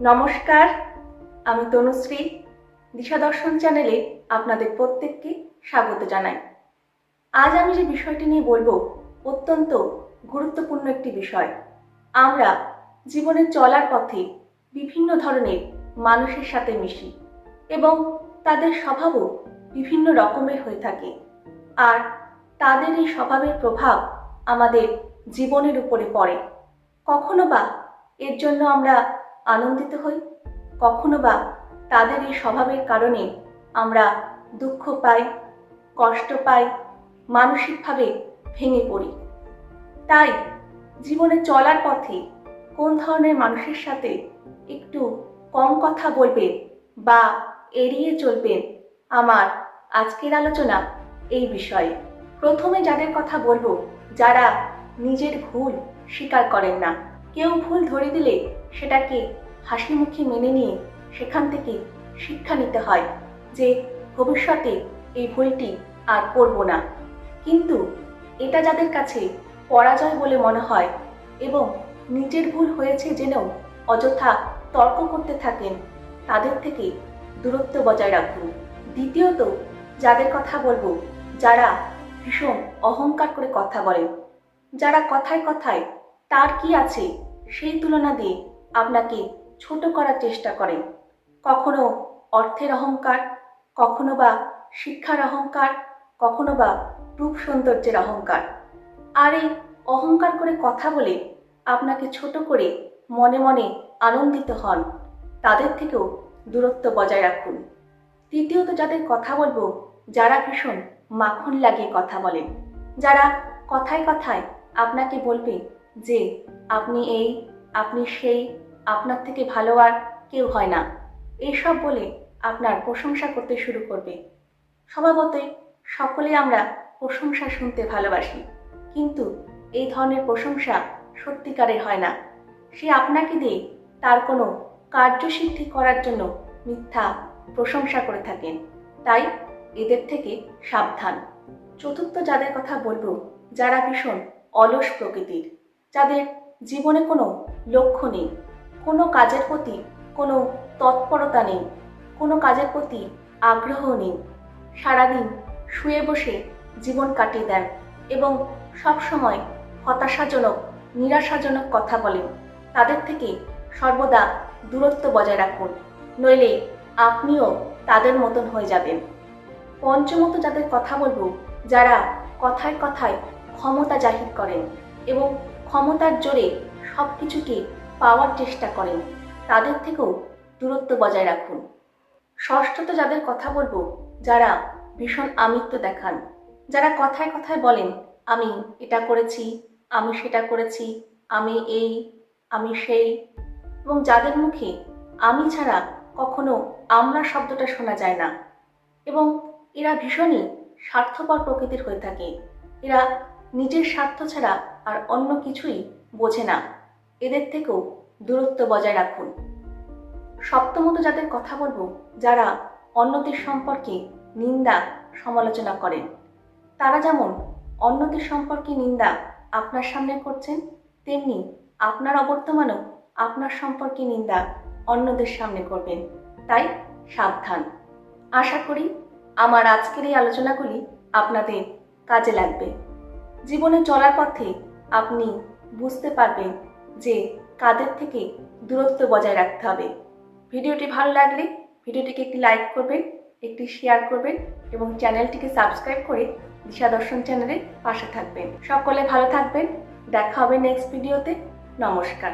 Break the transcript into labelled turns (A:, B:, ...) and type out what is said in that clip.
A: নমস্কার, আমি তনুশ্রী। দিশা দর্শন চ্যানেলে আপনাদের প্রত্যেককে স্বাগত জানাই। আজ আমি যে বিষয়টি নিয়ে বলব, অত্যন্ত গুরুত্বপূর্ণ একটি বিষয়। আমরা জীবনে চলার পথে বিভিন্ন ধরনের মানুষের সাথে মিশি এবং তাদের স্বভাবও বিভিন্ন রকমের হয়ে থাকে। আর তাদের এই স্বভাবের প্রভাব আমাদের জীবনের উপরে পড়ে। কখনো বা এর জন্য আমরা আনন্দিত হই। কখনো বা তাদের এই স্বভাবের কারণে আমরা দুঃখ পাই, কষ্ট পাই, মানসিকভাবে ভেঙে পড়ি। তাই জীবনে চলার পথে কোন ধরনের মানুষের সাথে একটু কম কথা বলবেন বা এড়িয়ে চলবেন আমার আজকের আলোচনা এই বিষয়ে। প্রথমে যাদের কথা বলব, যারা নিজের ভুল স্বীকার করেন না। কেউ ভুল ধরে দিলে সেটাকে হাসি মুখে মেনে নিয়ে সেখান থেকে শিক্ষা নিতে হয় যে ভবিষ্যতে এই ভুলটি আর করব না। কিন্তু এটা যাদের কাছে পরাজয় বলে মনে হয় এবং নিজের ভুল হয়েছে জেনেও অযথা তর্ক করতে থাকেন, তাদের থেকে দূরত্ব বজায় রাখুন। দ্বিতীয়ত, যাদের কথা বলব, যারা ভীষণ অহংকার করে কথা বলেন, যারা কথায় কথায় তার কি আছে সেই তুলনা দিয়ে আপনাকে ছোট করার চেষ্টা করেন কখনো অর্থের অহংকার, কখনো বা শিক্ষার অহংকার, কখনো বা রূপ সৌন্দর্যের অহংকার। আর এই অহংকার করে কথা বলে আপনাকে ছোট করে মনে মনে আনন্দিত হন। তাদের থেকেও দূরত্ব বজায় রাখুন। তৃতীয়ত যাদের কথা বলব, যারা ভীষণ মাখন লাগিয়ে কথা বলেন। যারা কথায় কথায় আপনাকে বলবে যে, আপনি এই আপনি সেই আপনার থেকে ভালো আর কেউ হয় না। এইসব বলে আপনার প্রশংসা করতে শুরু করবে। স্বভাবতই সকলে আমরা প্রশংসা শুনতে ভালোবাসি, কিন্তু এই ধরনের প্রশংসা সত্যিকারের হয় না। সে আপনাকে দিয়ে তার কোনো কার্যসিদ্ধি করার জন্য মিথ্যা প্রশংসা করে থাকেন। তাই এদের থেকে সাবধান। চতুর্থ যাদের কথা বলব, যারা ভীষণ অলস প্রকৃতির, যাদের জীবনে কোনো লক্ষ্য নেই, কোনো কাজের প্রতি কোনো তৎপরতা নেই, কোনো কাজের প্রতি আগ্রহ নেই। সারাদিন শুয়ে বসে জীবন কাটিয়ে দেন এবং সবসময় হতাশাজনক, নিরাশাজনক কথা বলেন তাদের থেকে সর্বদা দূরত্ব বজায় রাখুন, নইলে আপনিও তাদের মতন হয়ে যাবেন। পঞ্চমত যাদের কথা বলব, যারা কথায় কথায় ক্ষমতা জাহির করেন এবং ক্ষমতার জোরে সব কিছুকে পাওয়ার চেষ্টা করেন। তাদের থেকেও দূরত্ব বজায় রাখুন। ষষ্ঠত যাদের কথা বলব, যারা ভীষণ আমিত্ব দেখান, যারা কথায় কথায় বলেন, আমি এটা করেছি, আমি সেটা করেছি, আমি এই, আমি সেই, এবং যাদের মুখে আমি ছাড়া কখনো আমরা শব্দটা শোনা যায় না। এবং এরা ভীষণই স্বার্থপর প্রকৃতির হয়ে থাকে। এরা নিজের স্বার্থ ছাড়া আর অন্য কিছুই বোঝে না। এদের থেকেও দূরত্ব বজায় রাখুন। সপ্তমত যাদের কথা বলব, যারা অন্যদের সম্পর্কে নিন্দা সমালোচনা করেন। তারা যেমন অন্যদের সম্পর্কে নিন্দা আপনার সামনে করছেন, তেমনি আপনার অবর্তমানও আপনার সম্পর্কে নিন্দা অন্যদের সামনে করবেন। তাই সাবধান। আশা করি আমার আজকের এই আলোচনাগুলি আপনাদের কাজে লাগবে। জীবনে চলার পথে আপনি বুঝতে পারবেন যে কাদের থেকে দূরত্ব বজায় রাখতে হবে। ভিডিওটি ভালো লাগলে ভিডিওটিকে একটি লাইক করবেন, একটি শেয়ার করবেন এবং চ্যানেলটিকে সাবস্ক্রাইব করে দিশা দর্শন চ্যানেলের পাশে থাকবেন। সকলে ভালো থাকবেন। দেখা হবে নেক্সট ভিডিওতে নমস্কার।